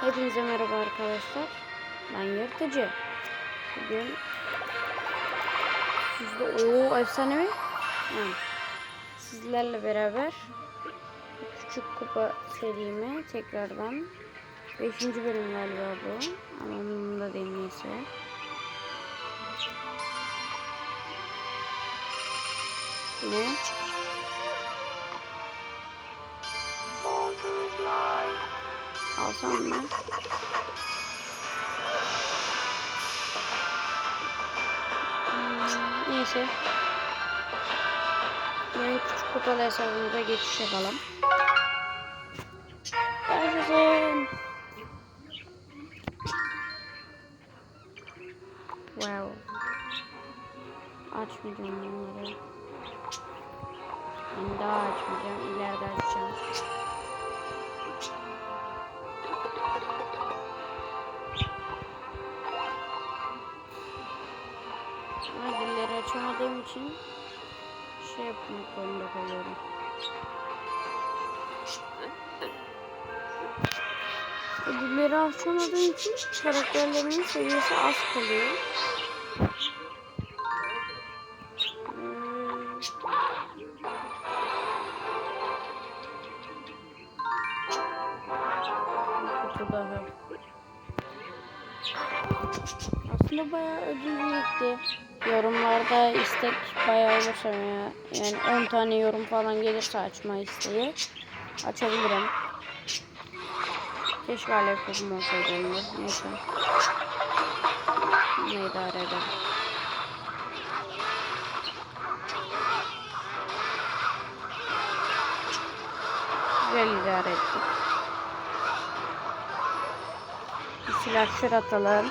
Hepinize merhaba arkadaşlar. Ben Yırtıcı. Bugün sizde o efsanevi ha. sizlerle beraber küçük kupa serime tekrardan 5. bölüm galiba bu. Ama umurumda değil neyse. Ne? Alsam mı? Hmm, Neyse. Yani küçük kupalı hesabımıza geçiş yapalım. Yaşasın. Wow. Açmayacağım bunları. Ben daha açmayacağım. İleride açacağım. İçin şey yapmak zorunda kalıyorum. Ödülleri açamadığım için karakterlerimin seviyesi az kalıyor. Aslında bayağı ödül birikti. Yorumlarda istek bayağı olursa ya, yani 10 tane yorum falan gelirse açma isteği açabilirim. Keşke alev topum olsaydı. Neyse. Ne idare eder. Güzel idare ettik. Bir atalım.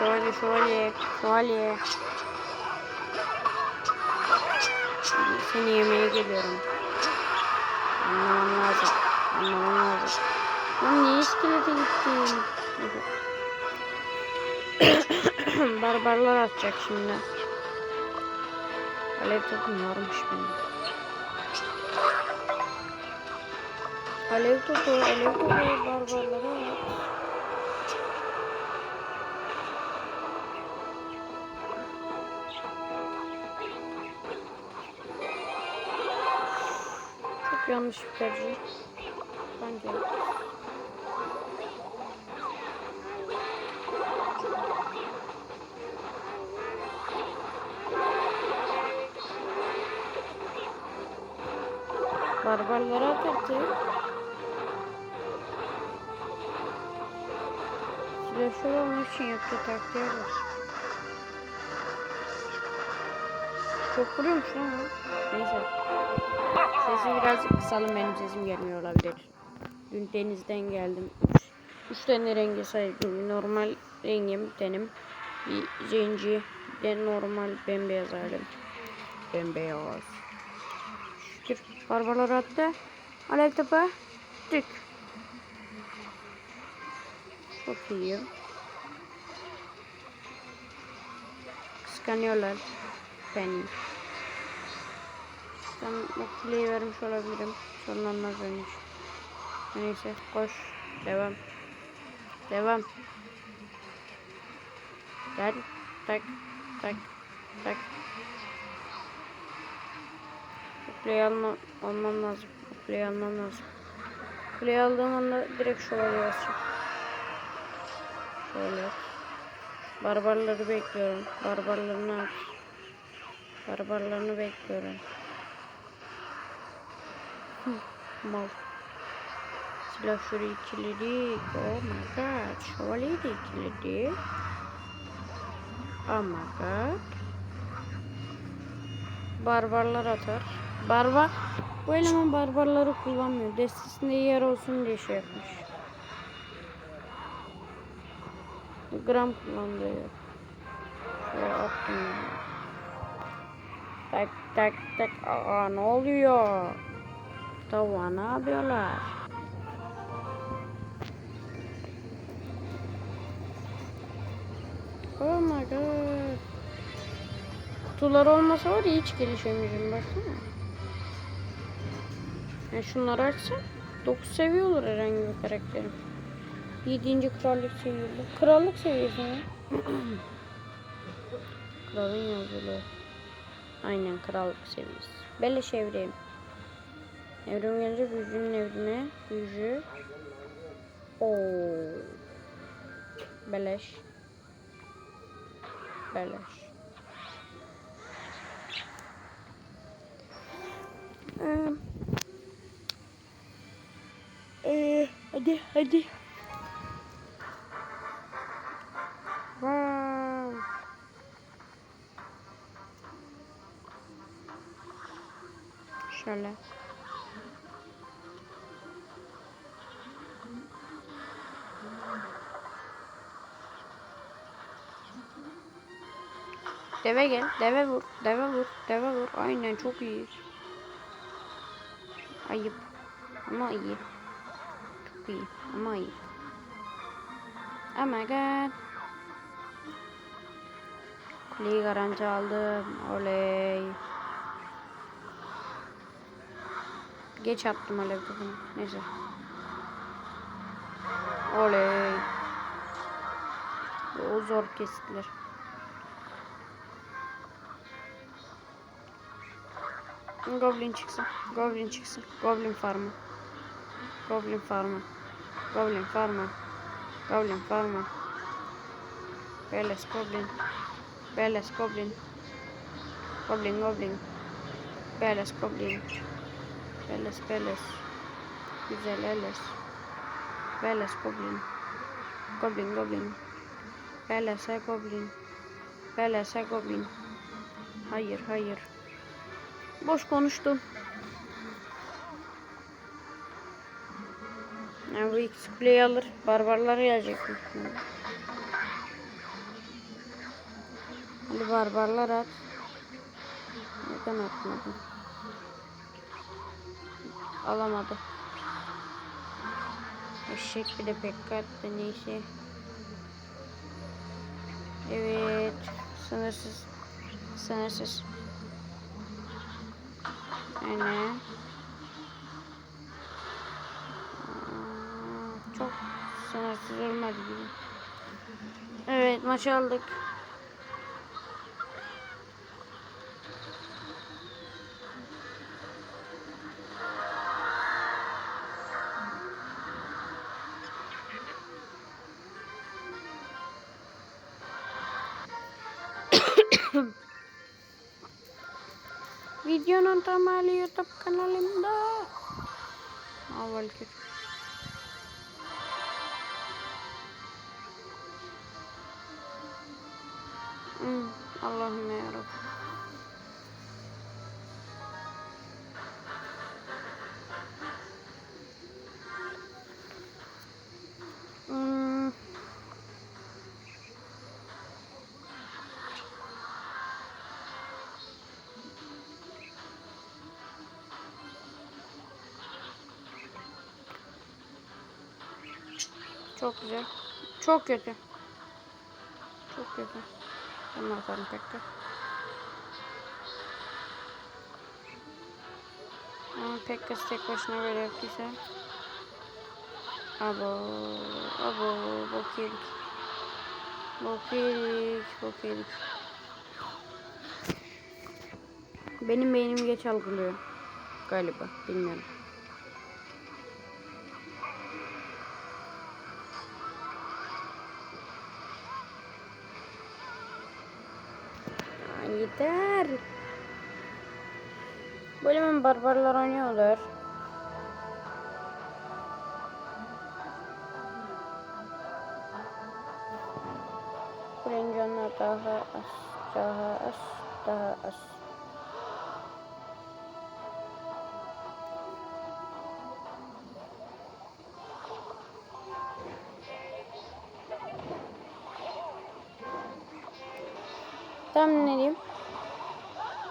Şöyle şöyle şöyle. Seni yemeye geliyorum. Anlamam lazım. Anlamam lazım. Lan niye iskelete gittin? Barbarlar atacak şimdi. Alev topum varmış benim. Alev topu, alev topu barbarlara at. Yanlış bir tercih. Bence. Barbarlara at artık. Silahşör olmak için yaptığı taktiğe bak. Çok vuruyormuş lan bu. Neyse. Sesi birazcık kısalım benim sesim gelmiyor olabilir. Dün denizden geldim. Üç, üç tane rengi saydım. Normal rengim tenim. Bir zenci. De normal bembeyaz halim. Bembeyaz. Şükür. Barbarlar attı. Alev topu. Tık. Çok iyi. Kıskanıyorlar beni. Ben o kuleyi vermiş olabilirim. Sorun olmaz benim için. Neyse koş. Devam. Devam. Gel. Tak. Tak. Tak. Kuleyi alma, almam lazım. Kuleyi almam lazım. Kuleyi aldığım anda direkt şövalye basacağım. Şöyle. Barbarları bekliyorum. Barbarlarını at. Barbarlarını bekliyorum. Mal. Silahşörü ikiledik. Oh my god. Şövalyeyi de ikiledik. Oh my god. Barbarlar atar. Barbar. Bu eleman barbarları kullanmıyor. Destesinde yer olsun diye şey yapmış. Gram kullanıyor. Şöyle attım. ya. Tak tak tak. Aa ne oluyor? Tavuğa ne yapıyorlar? Oh my god. Kutular olmasa var ya hiç gelişemeyeceğim baksana. Yani şunları açsam 9 seviye olur herhangi bir karakterim. 7. krallık seviyesi. Krallık seviyesi mi? Kralın yazılı. Aynen krallık seviyesi. Beleş evrim. Evrim gelince büyücünün evrime. Büyücü. Oo. Beleş. Beleş. Ee, ee, hadi hadi. Şöyle. Deve gel. Deve vur. Deve vur. Deve vur. Aynen çok iyi. Ayıp. Ama iyi. Çok iyi. Ama iyi. Oh my god. Kuleyi garanti aldım. Oley. Geç attım alev topunu. Neyse. Oley. O zor kestiler. Goblin çıksın. Goblin çıksın. Goblin farmı. Goblin farmı. Goblin farmı. Goblin farmı. Beles goblin. Beles goblin. Goblin goblin. Beles goblin. Beles beles. Güzel eles. Beles goblin. Goblin goblin. Beles goblin. Beles goblin. Hayır hayır. Boş konuştum. Yani bu ikisi kuleyi alır. Barbarlar gelecek. Hadi barbarlar at. Neden atmadın? Alamadı. Eşek bir de pek attı neyse. Evet. Sınırsız. Sınırsız. Aynen. Çok sınırsız olmadı gibi. Evet maç aldık. video nonton mali YouTube kanalimda. Awal gitu. Hmm, Allahumma ya Rabbi. Çok güzel. Çok kötü. Çok kötü. Ben atarım tekrar. Ama Pekkas tek başına böyle yaptıysa. Abo, abo, bok yedik. Bok yedik, bok yedik. Benim beynim geç algılıyor. Galiba, bilmiyorum. Böyle hemen barbarlar oynuyorlar. Kulenin canları daha az, daha az, daha az. Tam ne diyeyim?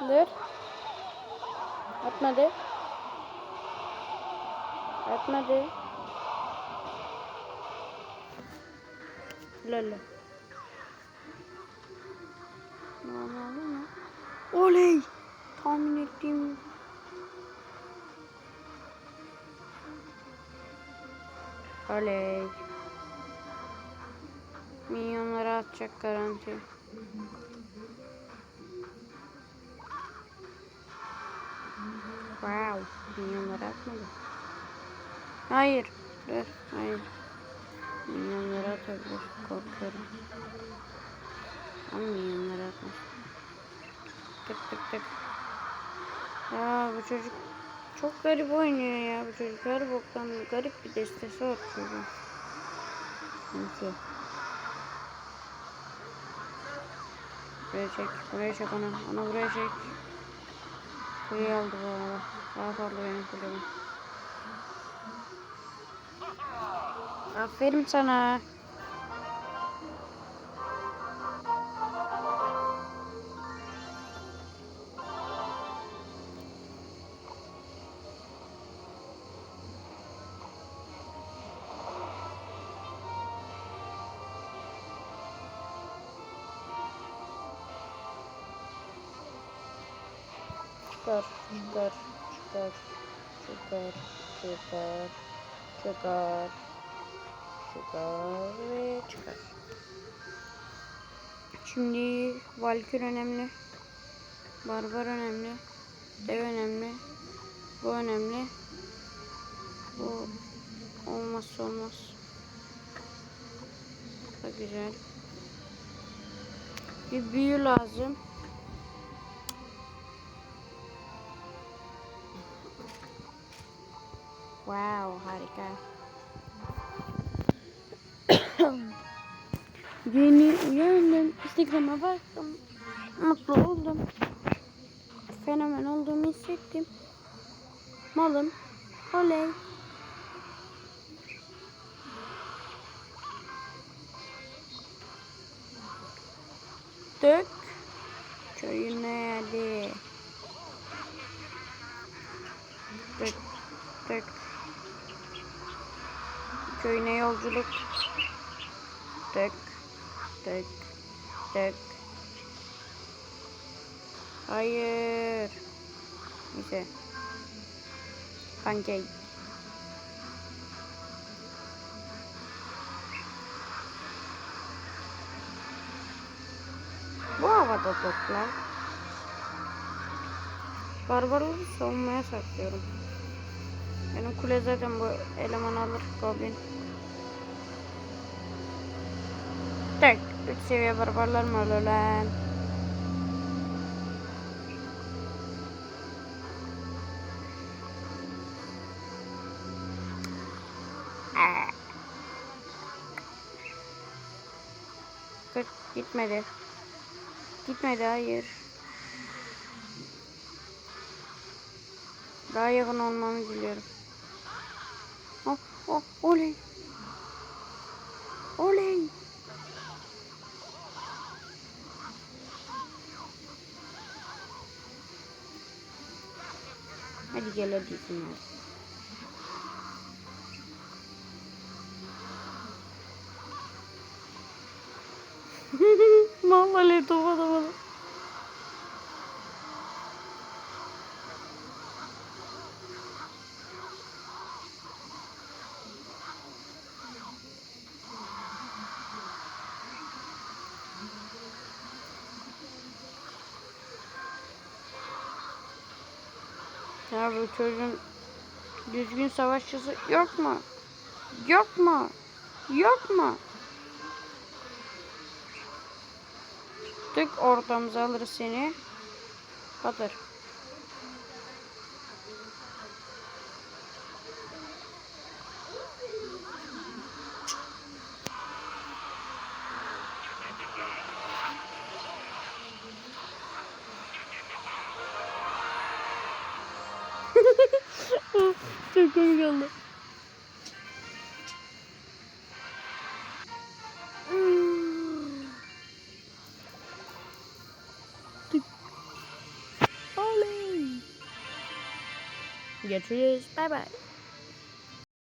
Dur. Atmadı. Atmadı. Lolo. Oley! Tahmin ettiğim Oley. Milyonları atacak garanti. Wow. Milyonları atmadı. Hayır. Dur. Hayır. Milyonları atabilir. Korkuyorum. Ama milyonları atmaz. Tık tık tık. Ya bu çocuk çok garip oynuyor ya bu çocuk. Her boktan garip bir destesi var çocuğun. Neyse. Buraya çek. Buraya çek onu. Onu buraya çek. Kuleyi aldı bu arada. Daha fazla benim kulemi. Aferin sana. Çıkar, çıkar, çıkar, çıkar, çıkar, çıkar, çıkar ve çıkar. Şimdi Valkür önemli, Barbar önemli, Dev önemli, bu önemli, bu olmazsa olmaz. Da güzel. Bir büyü lazım. Wow, harika. Yeni uyandım. Instagram'a baktım. Mutlu oldum. Fenomen olduğumu hissettim. Malım. Oley. Dök. Köyüne hadi. Dök. Dök. Köyüne yolculuk. Tek, tek, tek. Hayır. Neyse. Pancake. Bu havada toplar. Barbarları savunmaya saklıyorum. Benim kule zaten bu eleman alır goblin. Tek 3 seviye barbarlar mı olur lan? Aa. Kırk gitmedi. Gitmedi hayır. Daha yakın olmamı diliyorum. Oh, oley. Oley. Hadi gel hadi Ya bu çocuğun düzgün savaşçısı yok mu? Yok mu? Yok mu? Tık ortamıza alırız seni. Batır. Çok komik oldu. Oley. Görüşürüz. Bay bay.